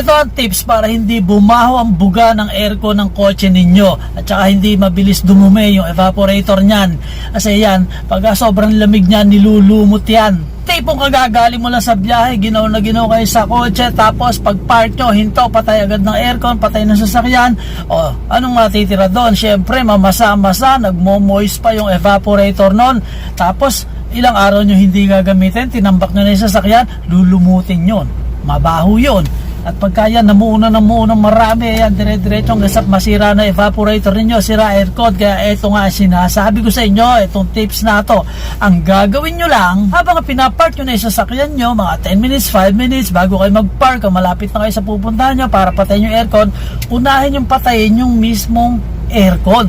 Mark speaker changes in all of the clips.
Speaker 1: Ito ang tips para hindi bumaho ang buga ng aircon ng kotse ninyo at saka hindi mabilis dumumi yung evaporator niyan. Kasi yan, pag sobrang lamig niyan, nilulumot yan. Tipong kagagaling mo lang sa biyahe, ginaw na ginaw kayo sa kotse, tapos pag park nyo, hinto, patay agad ng aircon, patay ng sasakyan. O, anong matitira doon? Siyempre, mamasa-masa, nagmo-moist pa yung evaporator nun. Tapos, ilang araw nyo hindi gagamitin, tinambak nyo na yung sasakyan, lulumutin yon Mabaho yon at pagka yan, namuuna ng muuna marami, yan, dire-diretso hanggang sa masira na evaporator ninyo, sira aircon. Kaya ito nga, sinasabi ko sa inyo, itong tips na to. Ang gagawin nyo lang, habang pinapark nyo na yung sasakyan nyo, mga 10 minutes, 5 minutes, bago kayo mag-park, malapit na kayo sa pupuntahan nyo para patayin yung aircon, unahin yung patayin yung mismong aircon.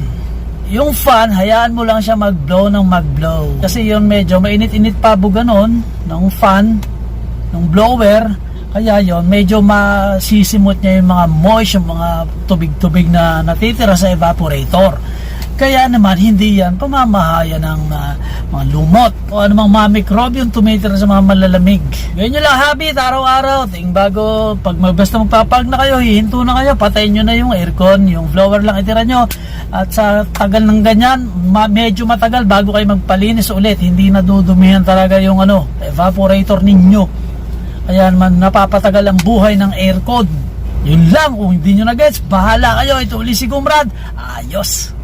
Speaker 1: Yung fan, hayaan mo lang siya mag-blow ng mag-blow. Kasi yun medyo mainit-init pa buga nun, ng fan, ng blower, kaya yon medyo masisimot niya yung mga moist, yung mga tubig-tubig na natitira sa evaporator. Kaya naman hindi yan pamamahaya ng ah, mga lumot o anumang mga microbe yung tumitira sa mga malalamig. Ganyan lang habit araw-araw. Ting bago, pag basta magpapag na kayo, hihinto na kayo, patayin nyo na yung aircon, yung blower lang itira nyo. At sa tagal ng ganyan, ma- medyo matagal bago kayo magpalinis ulit. Hindi nadudumihan talaga yung ano, evaporator ninyo. Kaya naman napapatagal ang buhay ng aircon. Yun lang, kung hindi nyo na gets, bahala kayo. Ito uli si Gumrad. Ayos!